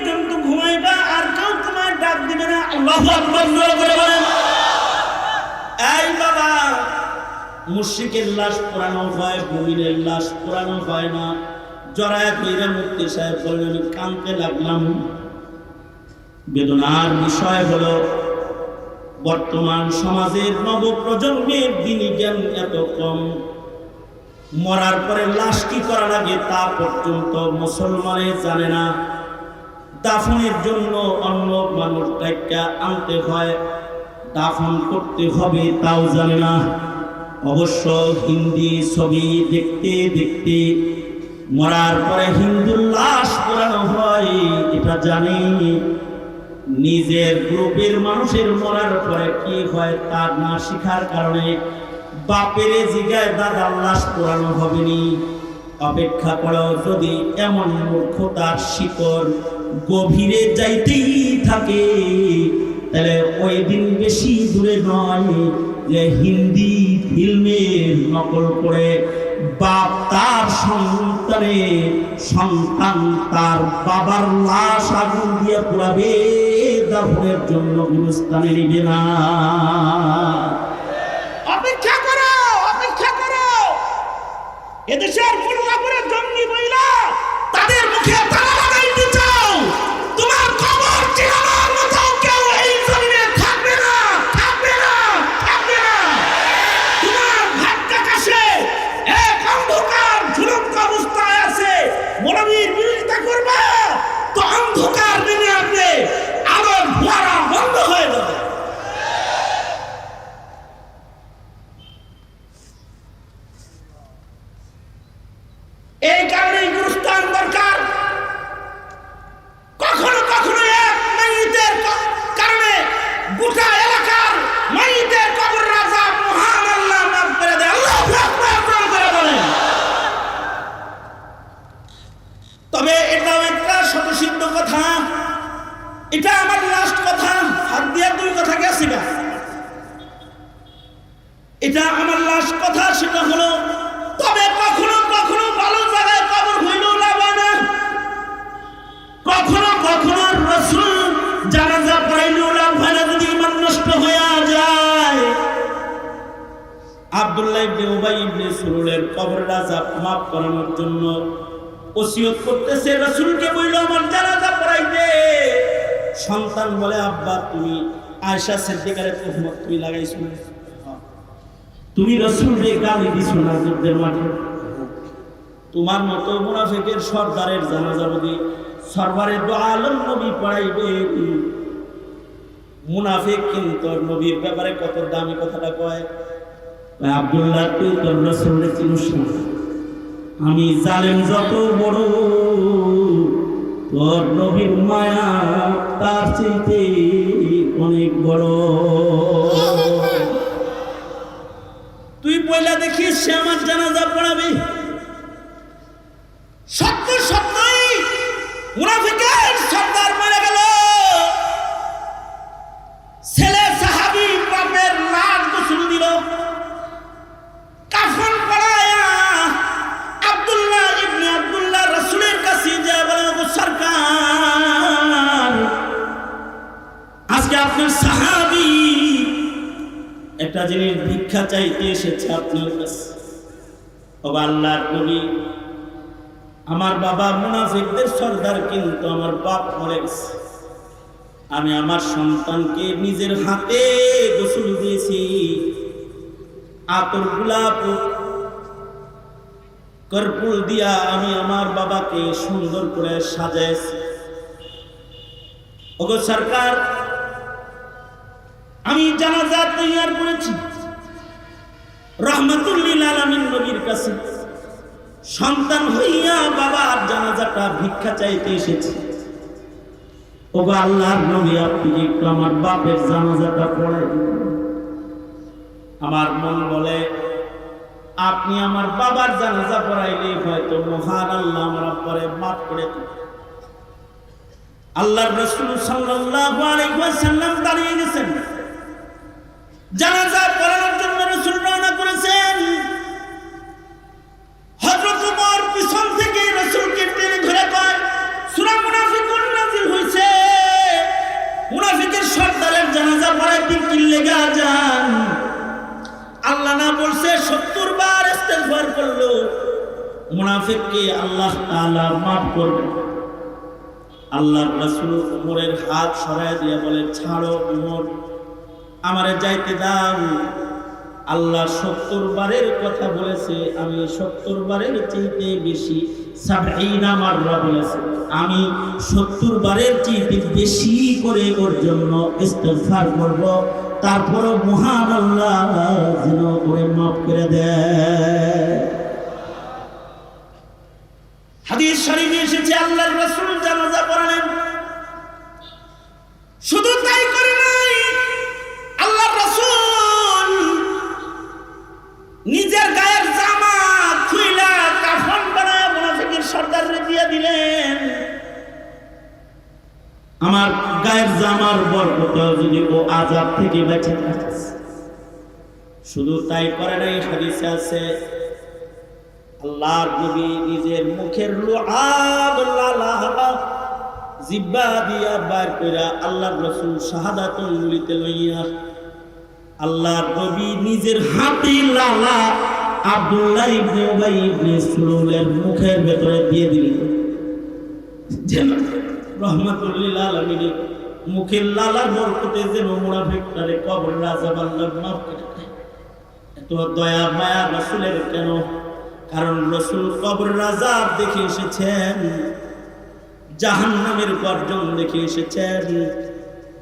পর্যন্ত ঘুমাইবা আর কেউ তোমার ডাক দিবে না। আল্লাহ এই বাবা লাশ পোড়ানো হয় লাশ পোড়ানো হয় না। মুক্তি সাহেব আমি কানতে লাগলাম। বেদনার বিষয় হলো, বর্তমান সমাজের নবপ্রজন্মের দিনই জ্ঞান এত কম। মরার পরে লাশ কি করা লাগে তা পর্যন্ত মুসলমানে জানে না। দাফনের জন্য অন্য মানুষ ডাক্কা আনতে হয়। দাফন করতে হবে তাও জানে না। অবশ্য হিন্দি ছবি দেখতে দেখতে মরার পরে হিন্দুর লাশ পোড়ানো হয়, এটা জানি। নিজের গ্রুপের মানুষের মরার পরে কি হয় তার না শিখার কারণে বাপের জিগায় দাদার লাশ পোড়ানো হবে নি। অপেক্ষা করো, যদি এমন মূর্খতার শিকড় গভীরে যাইতেই থাকে। তাহলে ওই দিন বেশি দূরে নয় যে হিন্দি ফিল্মের নকল করে বাপ তার সন্তানে, সন্তান তার বাবার লাশ আগুন দিয়ে পুরাবে দাফনের জন্য গুরুস্থানে নিবে না। অপেক্ষা করো অপেক্ষা করো। এদেশের মহিলা তাদের মুখে তালা এটা আমার লাশ কথা, সেটা হলো, তবে কখনো কখনো ভালো জায়গায় কবর হইল না কখনো কখনো রসুল জানাজা পড়াইল না যদি ইমান নষ্ট হয়ে যায়। আব্দুল্লাহ ইবনে উবাই ইবনে সুরুলের কবর রাজা মাফ করানোর জন্য ওসিয়ত করতেছে, রসুলকে বইল, আমার জানাজা পড়াইতে। সন্তান বলে, আব্বা, তুমি আয়সা সিদ্দিকারের তোহমত তুমি লাগাইছো না?" তুমি রসুল রে গালি দিছো না মাঠে? তোমার মতো মুনাফিকের সর্দারের জানাজা যদি সরবারের দো আলম নবী পড়াইবে। মুনাফিক কিন্তু নবীর ব্যাপারে কত দামি কথাটা কয়? আব্দুল্লাহ, তুই তোর রসুল চিনুস আমি জালেম যত বড়, তোর নবীর মায়া তার চাইতে অনেক বড়। পয়লা দেখিস সে আমার জানাজা পড়াবে। আমার বাবা মুনাফিকদের সর্দার কিন্তু আমার বাপ মরে গেছে। আমি আমার সন্তানকে নিজের হাতে গোসল দিয়েছি। আতর গোলাপ কর্পুল দিয়া আমি আমার বাবাকে সুন্দর করে সাজাইছি। ওগো সরকার, আমি জানাজা তৈয়ার করেছি। নবীর কাছে সন্তান আপনি আমার মন বলে, আপনি আমার বাবার জানাজা পড়াইলে হয়তো মহান আল্লাহ আমার পরে মাফ করে। আল্লাহর রসুল সাল্লাল্লাহু দাঁড়িয়ে গেছেন। জানাজা পড়ানোর জন্য সূরা মুনাফিকুন নাযিল হইছে? মুনাফিকের সর্দারের জানাজা পড়ায় তিনটির লেগা যান আল্লাহ না বলছে, সত্তর বার ইস্তেগফার করল। মুনাফিককে আল্লাহ তাআলা মাফ করবে। আল্লাহর রাসূল উমরের হাত সরায় দিয়ে বলে, ছাড়ো উমর, আমারে যাইতে দাও। আল্লাহ সত্তর বারের কথা বলেছে, আমি সত্তর বারের চাইতে বেশি আমি সত্তর বারের চাইতে বেশি করে ওর জন্য ইস্তেগফার করব, তারপরও মহান আল্লাহ যেন করে দেয়। হাদিস শরীফে এসেছে, আল্লাহর রাসূল জানাজা পড়ালেন। শুধু তাই করে নাই, আল্লাহর রাসূল নিজের দিয়ে দিলেন, আমার গায়ের জামার বরকত যদি ও আজাব থেকে বেঁচে শুধু তাই করে নাই, হাদিসে আছে, আল্লাহর নবী নিজের মুখের জিব্বা দিয়া বার কইরা আল্লাহর রাসূল শাহাদাতুল লিতে লইয়া আল্লাহর নবী নিজের হাতে লালা আব্দুল্লাহ ইবনে উবাই ইবনে সুলুলের মুখের ভেতরে দিয়ে দিলেন। কবর কেন? কারণ এসেছেন, জাহান্নামের গর্জন দেখে এসেছেন।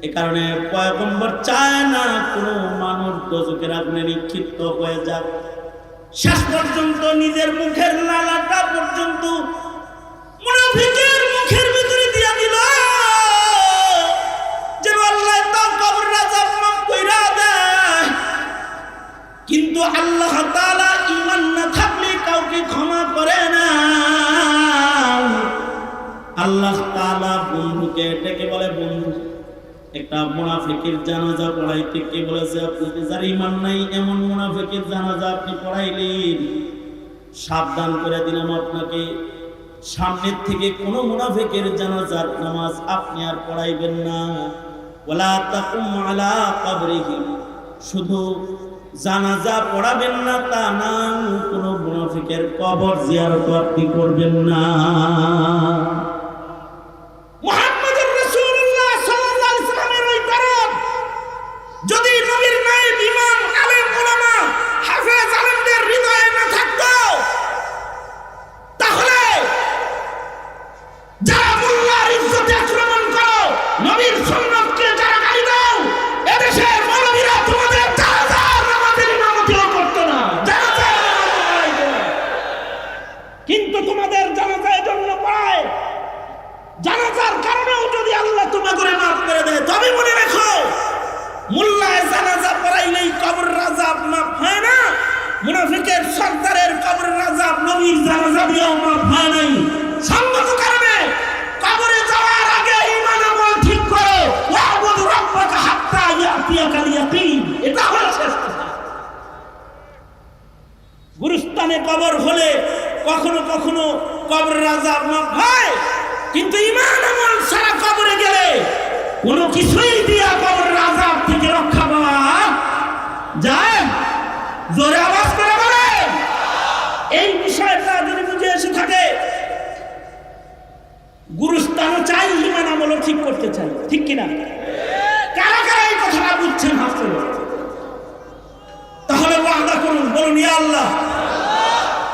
এ কারণে চায় না কোনো মানুষ দোজকের আগুনে নিক্ষিপ্ত হয়ে যাক। শেষ পর্যন্ত নিজের মুখের লালাটা পর্যন্ত মুনাফিকের মুখের ভিতরে দিয়া দিল। কিন্তু আল্লাহ তাআলা ঈমান না থাকলে কাউকে ক্ষমা করে না। আল্লাহ তাআলা বন্ধুকে ডেকে বলে বন্ধু। একটা মুনাফিকের জানাজা পড়াইতে কে বলেছে আপনাকে যার ঈমান নাই? এমন মুনাফিকের জানাজা আপনি পড়াইলেন? সাবধান করে দিলাম আপনাকে। সামনের থেকে কোনো মুনাফিকের জানাজার নামাজ আপনি আর পড়াইবেন না। ওলা তাকুম আলা কবরিহিম। শুধু জানাজা পড়াবেন না, তা না, কোনো মুনাফিকের কবর জিয়ারত আপনি করবেন না। মুহাম্মদুর রাসূলুল্লাহ সাল্লাল্লাহু আলাইহি সাল্লামের ওই দরদ যদি গুরুস্থানে কবর হলে কখনো কখনো কবর রাজা মাফ হয়। কিন্তু ইমান আমল সারা কবরে গেলে কোনো কিছুই দিয়া কবর রাজা থেকে রক্ষা পাওয়া যায়? জোরে আওয়াজ করে বলে। এই বিষয়টা যদি বুঝে এসে থাকে, গুরুস্থানও চাই, ইমান আমলও ঠিক করতে চাই। ঠিক কিনা? কারা কারা এই কথাটা বুঝছেন হাসতে তাহলে ওয়াদা করুন, বলুন, ইয়া আল্লাহ।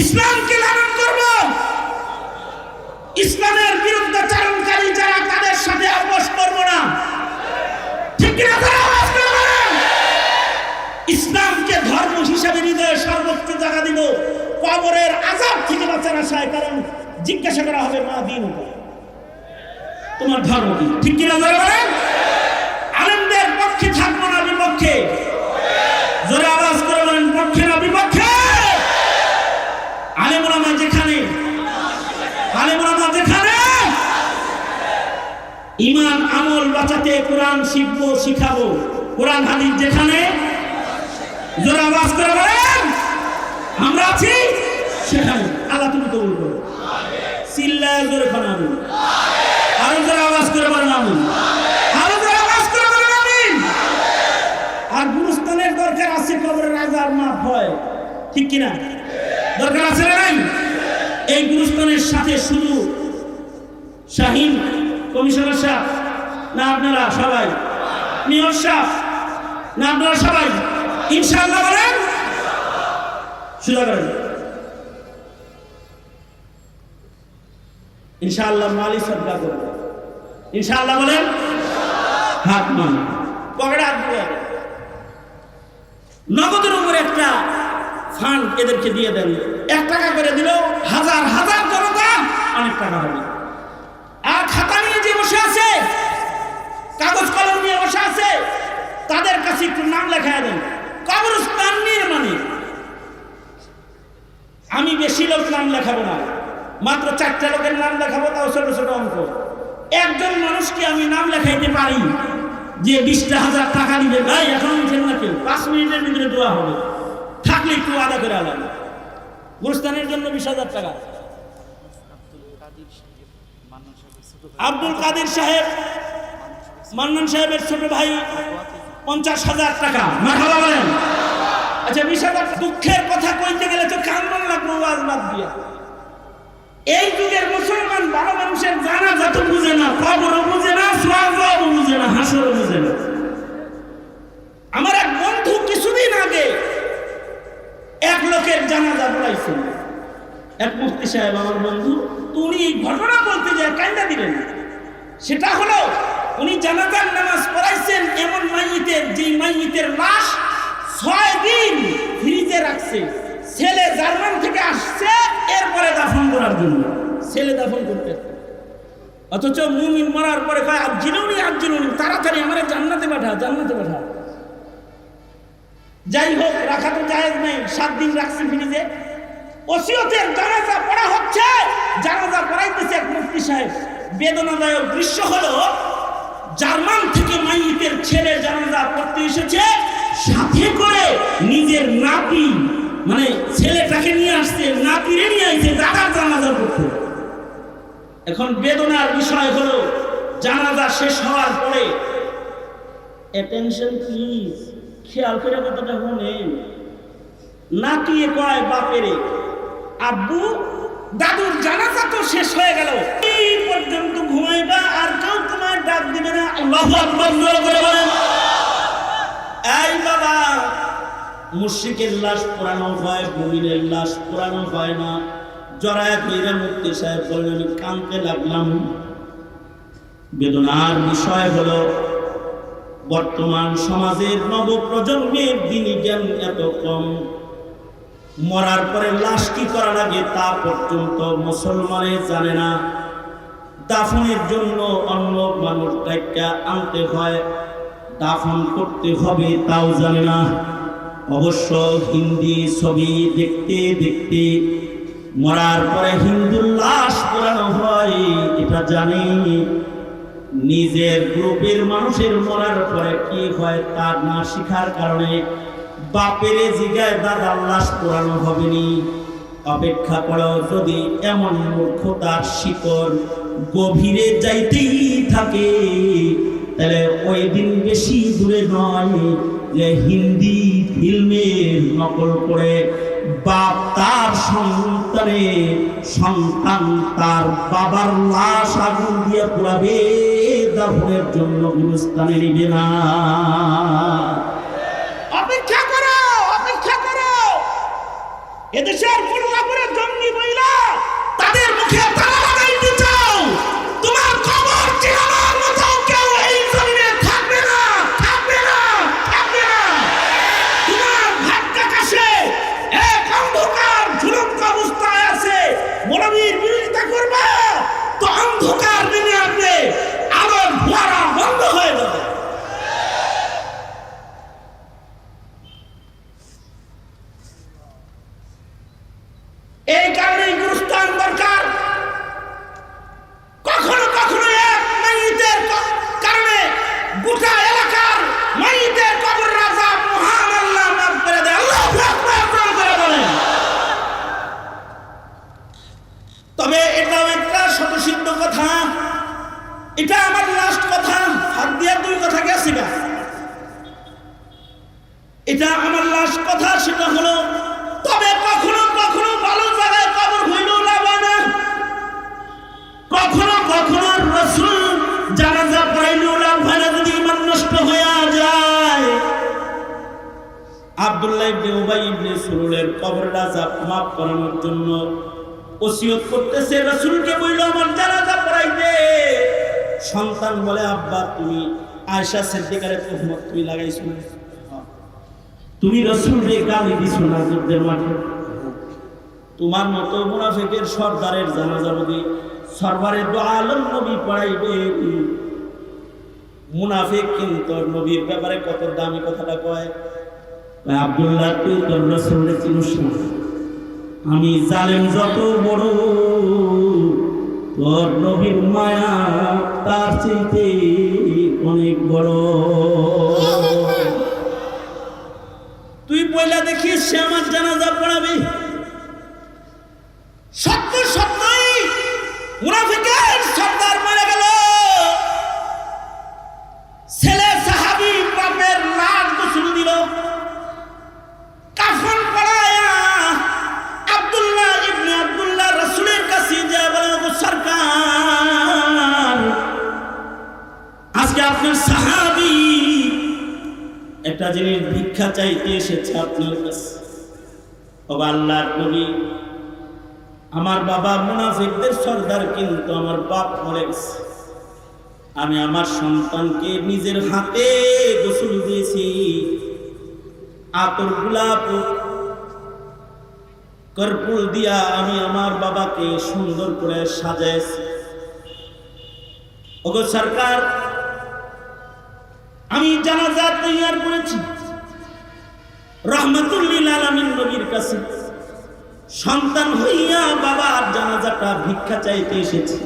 ইসলামকে লালন করব। ইসলামের বিরুদ্ধে চারণকারী যারা, তাদের সাথে আপোষ করব না। ঠিক কিনা ইসলামকে ধর্ম হিসাবে হৃদয়ে সর্বোচ্চ জায়গা দিব। কবরের আজাব থেকে বাঁচার আশায় কারণ জিজ্ঞাসা করা হবে, মা দিন তোমার ধর্ম কি? ঠিক কিনা বলেন? আলেমদের পক্ষে থাকব না বিপক্ষে। ইমান, আমল বাঁচাতে কোরআন শিখব, শিখাবো। কোরআন, হাদিস যেখানে জোরা করে বলেন, আমরা আছি সেখানে। আল্লাহ তুমি কবুল করো। চিল্লায় জোরে আমি। আরও জোরে আওয়াজ করে আমি। আরও জোরে আওয়াজ করে বলেন আর গুরুস্থানের দরকার আছে কবরের রাজার মাপ হয়। ঠিক কিনা? দরকার আছে এই গুরুস্থানের সাথে শুধু শাহিন কমিশনার সাহেব, না আপনারা সবাই? মেয়র সাহেব, না আপনারা সবাই? ইনশাআল্লাহ বলেন। সুদা করেন। ইনশাআল্লাহ মালি সদকা করবে। ইনশাআল্লাহ বলেন। হাত মান। পকেটে হাত নগদের উপরে একটা ফান্ড এদেরকে দিয়ে দেন। এক টাকা করে দিলেও হাজার হাজার জনতা অনেক টাকা হবে আর খাতা নিয়ে যে বসে আছে কাগজ কলম নিয়ে বসে আছে তাদের কাছে একটু নাম লেখা দেন। কবরস্থান নির্মাণে। আমি বেশি লোক নাম লেখাবো না মাত্র চারটা লোকের নাম লেখাবো তাও ছোট ছোট অঙ্ক। একজন মানুষকে আমি নাম লেখাইতে পারি যে বিশটা হাজার টাকা দিবে ভাই এখন উঠেন না কেউ পাঁচ মিনিটের ভিতরে দেওয়া হবে। থাকলে একটু আদা করে আলাম গুরুস্থানের জন্য বিশ হাজার টাকা। আব্দুল কাদের সাহেব মান্নান সাহেবের ছোট ভাই পঞ্চাশ হাজার টাকা। আচ্ছা বিশ হাজার দুঃখের কথা কইতে গেলে তো কান্দন লাগবে, ওয়াজ বাদ দিয়া। এই যুগের মুসলমান ভালো মানুষের জানা যত বুঝে না কবরও বুঝে না সোয়াবও বুঝে না, হাসরও বুঝে না। আমার এক বন্ধু কিছুদিন আগে এক লোকের জানাজা পড়াইছেন এক মুফতি সাহেব, আমার বন্ধু, তো উনি এই ঘটনা বলতে যায় কান্দা দিলেন সেটা হলো উনি জানাজার নামাজ পড়াইছেন এমন মাইয়িতের যে মাইয়িতের লাশ ছয় দিন ফ্রিজে রাখছে। ছেলে জার্মান থেকে আসছে, এরপরে দাফন করার জন্য। ছেলে দাফন করতে। অথচ মুমিন মরার পরে কয়, আজ্জিলুনি আজ্জিলুনি, তাড়াতাড়ি আমার জান্নাতে পাঠা জান্নাতে পাঠা। যাই হোক, রাখা তো জায়েজ নেই, সাত দিন রাখছে ফ্রিজে। ওসিয়তের জানাজা পড়া হচ্ছে, জানাজা পড়াইতেছে এক মুফতি সাহেব। বেদনাদায়ক দৃশ্য হলো জার্মান থেকে মাইতের ছেলে জানাজা পড়তে এসেছে, সাথে করে নিজের নাতি মানে ছেলেটাকে নিয়ে আসছে, নাতিরে নিয়ে আসছে দাদার জানাজা পড়তে। এখন বেদনার বিষয় হলো, জানাজা শেষ হওয়ার পরে অ্যাটেনশন প্লিজ খেয়াল করে কথাটা শুনেন। নাতিয়ে কয়, বাপেরে, আব্বু, দাদুর জানাজা তো শেষ হয়ে গেল। এই পর্যন্ত ঘুমাইবা আর কেউ ডাক দিবে না আল্লাহু আকবার করে বলেন। এই বাবা, মুশরিকের লাশ পোড়ানো হয়, মুমিনের লাশ পোড়ানো হয় না। জরায় কইরা মুক্তি সাহেব বললেন আমি কানতে লাগলাম। বেদনার বিষয় হলো, বর্তমান সমাজের নবপ্রজন্মের দিনই জ্ঞান এত কম। মরার পরে লাশ কি করা লাগে তা পর্যন্ত মুসলমানে জানে না। দাফনের জন্য অন্য মানুষ ডাক্কা আনতে হয়। দাফন করতে হবে তাও জানে না। অবশ্য হিন্দি ছবি দেখতে দেখতে মরার পরে হিন্দুর লাশ পোড়ানো হয়, এটা জানি। নিজের গ্রুপের মানুষের মরার পরে কি হয় তার না শিখার কারণে বাপের জিগায় দাদার লাশ পোড়ানো হবে নি। অপেক্ষা করো যদি এমন মূর্খতার শিকড় গভীরে যাইতেই থাকে। তাহলে ওই দিন বেশি দূরে নয় যে হিন্দি ফিল্মের নকল করে বাপ তার সন্তানে, সন্তান তার বাবার লাশ আগুন দিয়ে পোড়াবে, দাফনের জন্য গুরুস্থানে নিবে না। অপেক্ষা করো অপেক্ষা করো। এদেশের মূল কাপড়ের জঙ্গি মহিলা তাদের মুখে জানাজা নষ্ট হয়ে যায়। আব্দুল্লাহ ইবনে উবাই ইবনে মাফ করানোর জন্য ওসিয়ত করতেছে, রাসূলকে আমার জানাজা পড়াইতে সন্তান বলে, আব্বা, তুমি আয়েশা সিদ্দিকারে তুহমত তুমি লাগাইছো তুমি গালি দিছো না যুদ্ধের মাঠে। তোমার মতো মুনাফিকের সর্দারের জানাজা যদি সরবারে দো আলম নবী পড়াইবে। মুনাফিক কিন্তু নবীর ব্যাপারে কত দামি কথাটা কয়? আব্দুল্লাহ, তুই তোর রসুলের চিনিস আমি জালেম যত বড়, তোর নবীর মায়া তার চাইতে অনেক বড়। তুই বইলা দেখিস সে আমার জানাজা পড়াবে। ভিক্ষা চাইতে এসেছে আপনার কাছে। বাবা আল্লাহর নবী, আমার বাবা মুনাফিকদের সর্দার কিন্তু আমার বাপ মরে গেছে। আমি আমার সন্তানকে নিজের হাতে গোসল দিয়েছি। আতর গোলাপ কর্পুল দিয়া আমি আমার বাবাকে সুন্দর করে সাজাইছি। ওগো সরকার, আমি জানাজা তৈয়ার করেছি। কাছে সন্তান হইয়া বাবার ভিক্ষা চাইতে এসেছি।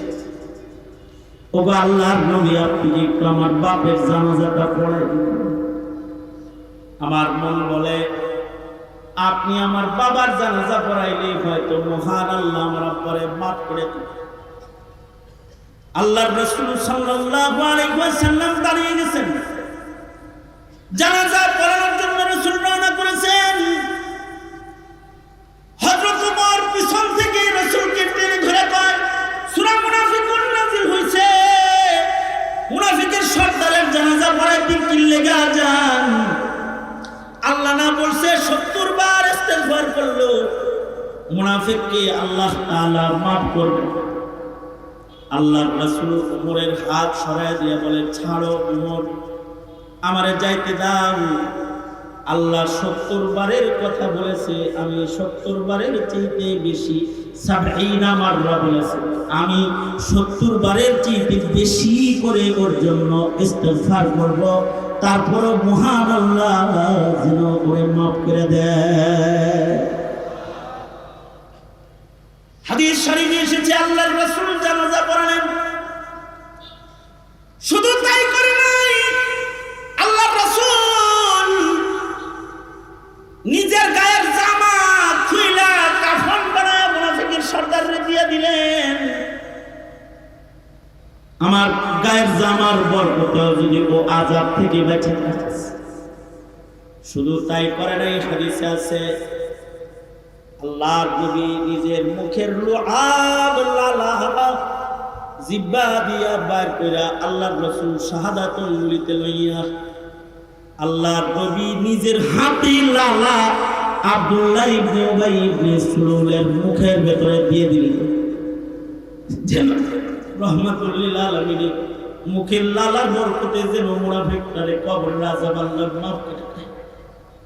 নবী, আপনি আমার মন বলে, আপনি আমার বাবার জানাজা পড়াইলে হয়তো মহান আল্লাহ আমার পরে মাফ করে আল্লাহর রাসূল দাঁড়িয়ে গেছেন। সরায় দিয়ে বলে, ছাড়ো উমর আমারে যাইতে দাও। আল্লাহ সত্তর বারের কথা বলেছে, আমি সত্তর বারের চাইতে বেশি বলেছে। আমি সত্তর বারের চাইতে বেশি করে ওর জন্য ইস্তেগফার করব। তারপরও মহান আল্লাহ যেন ওরে মাফ করে দেয়। তাই করে নাই হাদিসে আছে, আল্লাহর নবী নিজের মুখের লুআব লালাহা জিব্বা দিয়া বার কইরা আল্লাহর রাসূল শাহাদাত উলিতে লইয়া আল্লাহর নবী নিজের হাতে লালা আব্দুল্লাহ ইবনে উবাই ইবনে সুলুলের মুখের ভেতরে দিয়ে দিলেন যেন রহমাতুল্লিল আলমিনের মুখের লালার বরকতে যেন মুনাফিকটারে কবর রাজা আল্লাহ মাফ করে।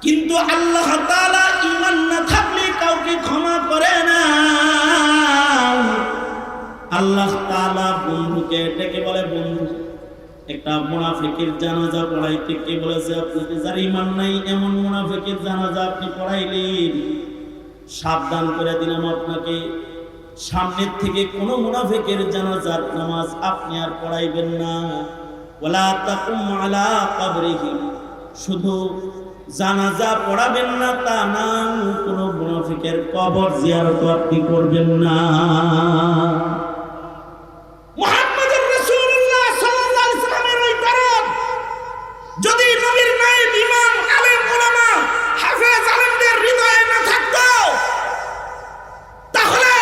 কিন্তু আল্লাহ ঈমান না থাকলে কাউকে ক্ষমা করে না। আল্লাহ তাআলা বন্ধুকে ডেকে বলে বন্ধু। একটা মুনাফিকের জানাজা পড়াইতে কে বলেছে আপনাকে যার ইমান নাই? এমন মুনাফিকের জানাজা আপনি পড়াইলেন। সাবধান করে দিলাম আপনাকে। সামনের থেকে কোনো মুনাফিকের জানাজার নামাজ আপনি আর পড়াইবেন না। ওয়ালা তাকুম আলা কবরিহিম শুধু জানাজা পড়াবেন না, তা না, কোনো মুনাফিকের কবর জিয়ারত আপনি করবেন না। যদি নবীর নায়েব ইমাম আলেম ওলামা হাফেজ আলেমদের হৃদয়ে না থাকতো তাহলে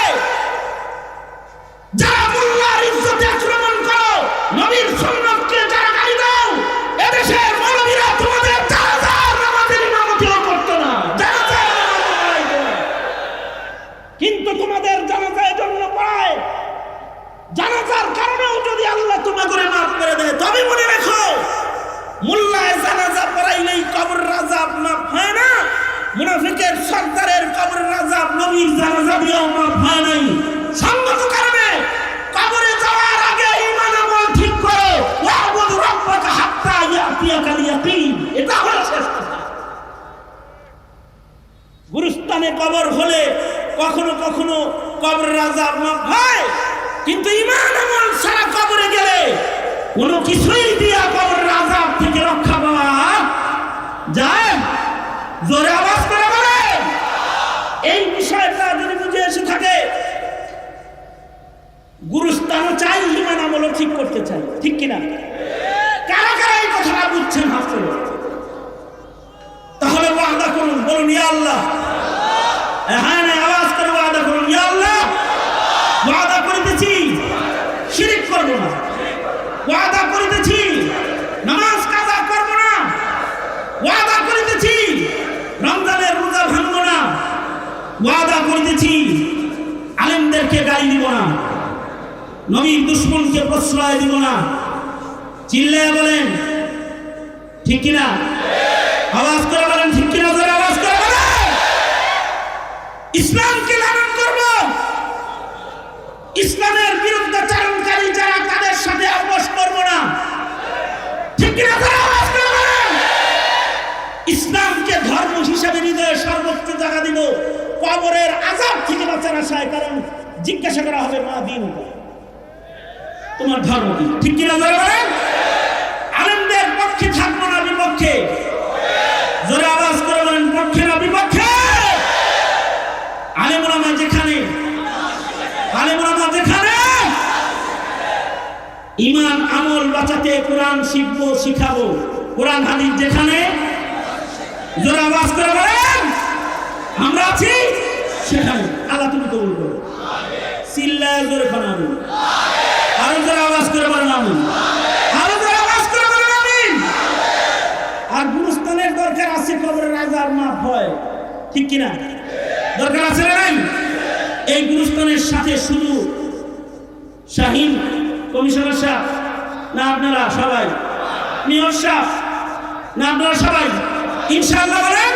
যারা মোল্লার ইজ্জতে আক্রমণ করো নবীর সুন্নতকে যারা গালি দাও এদেশের মৌলবীরা তোমাদের জানাজার নামাজের ইমামতিও করতো না জানাজার নামাজ পড়াইতো না। কিন্তু তোমাদের জানাজায় জন্য পড়ায় জানাজার কারণেও যদি আল্লাহ তোমাকে মাফ করে দেয় তবে মনে রেখো মোল্লায় জানাজা পড়াইলেই কবর রাজাব মাফ হয় না মুনাফিকের সর্দারের কবর রাজাব নবীর জানাজা দিয়েও মাফ হয় নাই সঙ্গত কারণে কবরে যাওয়ার আগে ঈমান আমল ঠিক করো ওয়াবুদ রাব্বাকা হাত্তা ইয়াতিয়াকাল ইয়াকিন এটা হলো শেষ কথা গুরুস্থানে কবর হলে কখনো কখনো কবর রাজা মাফ হয় কিন্তু ইমান আমল সারা কবরে গেলে কোনো কিছুই দিয়া কবর রাজা থেকে রক্ষা পাওয়া যায় জোরে আওয়াজ করে বলে এই বিষয়টা যদি বুঝে এসে থাকে গুরুস্থানও চাই ইমান আমলও ঠিক করতে চাই ঠিক কিনা? কারা কারা এই কথাটা বুঝছেন হাসতে তাহলে ওয়াদা করুন, বলুন, ইয়া আল্লাহ। হ্যাঁ না আওয়াজ করে ওয়াদা করুন, ইয়া আল্লাহ। ওয়াদা করিতেছি, শিরিক করব না। ওয়াদা করিতেছি, নামাজ কাজা করব না। ওয়াদা করিতেছি, রমজানের রোজা ভাঙব না। ওয়াদা করিতেছি, আলেমদেরকে গালি দিব না। নবীর দুশ্মনকে প্রশ্রয় দিব না। চিল্লায় বলেন, ঠিক কিনা? আওয়াজ করে বলেন, ঠিক কিনা? ধরে আওয়াজ করে বলেন। ইসলামকে লালন করব। ইসলামের বিরুদ্ধে চারণকারী যারা, তাদের সাথে আপোষ করব না। ঠিক কিনা? ধরে আওয়াজ করে বলেন। ইসলামকে ধর্ম হিসাবে হৃদয়ে সর্বোচ্চ জায়গা দিব। কবরের আজাব থেকে বাঁচার আশায় কারণ জিজ্ঞাসা করা হবে মা দিন তোমার ধর্ম কি? ঠিক কিনা ধরে বলেন? আনন্দের পক্ষে থাকব না বিপক্ষে। জোরে আওয়াজ করে বলেন পক্ষে না বিপক্ষে? আলেমুলামা যেখানে। আলেমুলামা যেখানে? ইমান আমল বাঁচাতে কোরআন শিখব শিখাবো। কোরআন হাদিস যেখানে? জোরে আওয়াজ করে বলেন আমরা আছি সেখানে। আল্লাহ তুমি কবুল করো। সিল্লায় জোরে খানা আওয়াজ করে বলেন আওয়াজ আর গুরুস্থানের দরকার রাজার মাপ হয়। ঠিক কিনা? দরকার এই গুরুস্থানের সাথে শুধু শাহিন কমিশনার সাহেব, না আপনারা সবাই? মেয়র সাহেব, না আপনারা সবাই? ইনশাআল্লাহ বলেন।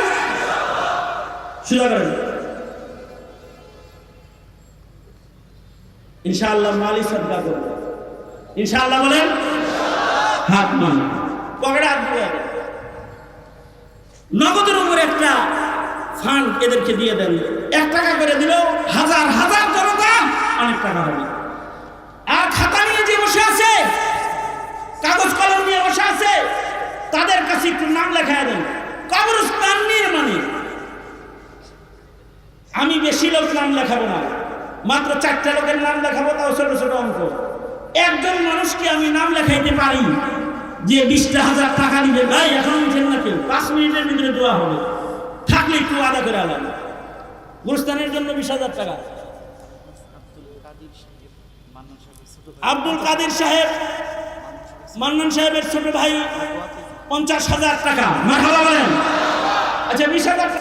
ইনশাআল্লাহ মালি সদকা করবে। ইনশাআল্লাহ বলেন। হাত মান। পকেটে হাত দিয়ে। নগদের উপর একটা ফান্ড এদেরকে দিয়ে দেন। এক টাকা করে দিল হাজার হাজার জনতা অনেক টাকা হবে আর খাতা নিয়ে যে বসে আছে কাগজ কলম নিয়ে বসে আছে তাদের কাছে একটু নাম লেখায় দেন। কবরস্থান নির্মাণে। আমি বেশি লোক নাম লেখাবো না মাত্র চারটা লোকের নাম লেখাবো তাও ছোট ছোট অঙ্ক। একজন মানুষকে আমি নাম লেখাইতে পারি যে বিশটা হাজার টাকা দিবে ভাই, এখন উঠেন কেউ। পাঁচ মিনিটের ভিতরে দেওয়া হবে। থাকলে একটু আদা করে আলাদা গুরুস্থানের জন্য বিশ হাজার টাকা। আব্দুল কাদের সাহেব, মান্নান সাহেবের ছোট ভাই, পঞ্চাশ হাজার টাকা। মাখাবা বলেন।